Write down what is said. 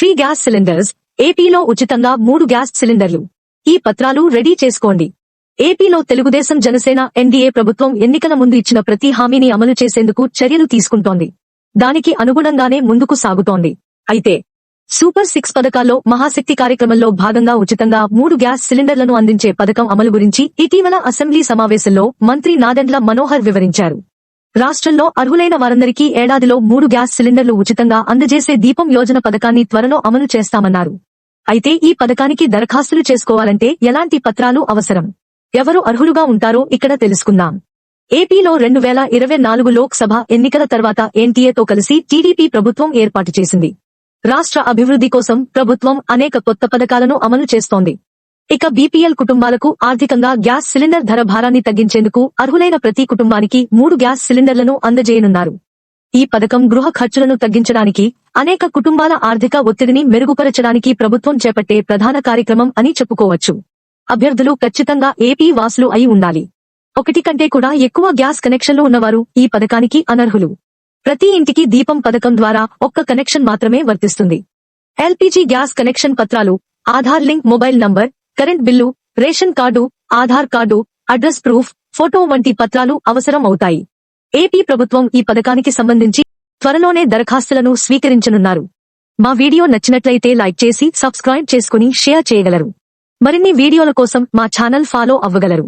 Free gas cylinders ఏపీలో ఉచితంగా మూడు గ్యాస్ సిలిండర్లు. ఈ పత్రాలు రెడీ చేసుకోండి. ఏపీలో తెలుగుదేశం జనసేన ఎన్డీఏ ప్రభుత్వం ఎన్నికల ముందు ఇచ్చిన ప్రతి హామీని అమలు చేసేందుకు చర్యలు తీసుకుంటోంది. దానికి అనుగుణంగానే ముందుకు సాగుతోంది. అయితే సూపర్ సిక్స్ పథకాల్లో మహాశక్తి కార్యక్రమంలో భాగంగా ఉచితంగా మూడు గ్యాస్ సిలిండర్లను అందించే పథకం అమలు గురించి ఇటీవల అసెంబ్లీ సమావేశంలో మంత్రి నాదెండ్ల మనోహర్ వివరించారు. రాష్ట్రంలో అర్హులైన వారందరికీ ఏడాదిలో మూడు గ్యాస్ సిలిండర్లు ఉచితంగా అందజేసే దీపం యోజన పథకాన్ని త్వరలో అమలు చేస్తామన్నారు. అయితే ఈ పథకానికి దరఖాస్తులు చేసుకోవాలంటే ఎలాంటి పత్రాలు అవసరం? ఎవరు అర్హులుగా ఉంటారో ఇక్కడ తెలుసుకుందాం. ఏపీలో రెండు వేల ఇరవై నాలుగు లోక్ సభ ఎన్నికల తర్వాత ఎన్టీఏతో కలిసి టీడీపీ ప్రభుత్వం ఏర్పాటు చేసింది. రాష్ట్ర అభివృద్ధి కోసం ప్రభుత్వం అనేక కొత్త పథకాలను అమలు చేస్తోంది. ఇక బీపీఎల్ కుటుంబాలకు ఆర్థికంగా గ్యాస్ సిలిండర్ ధర భారాన్ని తగ్గించేందుకు అర్హులైన ప్రతి కుటుంబానికి మూడు గ్యాస్ సిలిండర్లను అందజేయనున్నారు. ఈ పథకం గృహ ఖర్చులను తగ్గించడానికి అనేక కుటుంబాల ఆర్థిక ఒత్తిడిని మెరుగుపరచడానికి ప్రభుత్వం చేపట్టే ప్రధాన కార్యక్రమం అని చెప్పుకోవచ్చు. అభ్యర్థులు ఖచ్చితంగా ఏపీ వాసులు అయి ఉండాలి. ఒకటి కంటే కూడా ఎక్కువ గ్యాస్ కనెక్షన్లు ఉన్నవారు ఈ పథకానికి అనర్హులు. ప్రతి ఇంటికి దీపం పథకం ద్వారా ఒక్క కనెక్షన్ మాత్రమే వర్తిస్తుంది. ఎల్పీజీ గ్యాస్ కనెక్షన్ పత్రాలు Aadhaar link mobile number current bill ration card Aadhaar card address proof photo వంటి పత్రాలు అవసరం అవుతాయి. ఏపీ ప్రభుత్వం ఈ పథకానికి సంబంధించి త్వరలోనే దరఖాస్తులను స్వీకరించనున్నారు. మా వీడియో నచ్చినట్లయితే లైక్ చేసి సబ్స్క్రైబ్ చేసుకుని షేర్ చేయగలరు. మరిన్ని వీడియోల కోసం మా ఛానల్ ఫాలో అవ్వగలరు.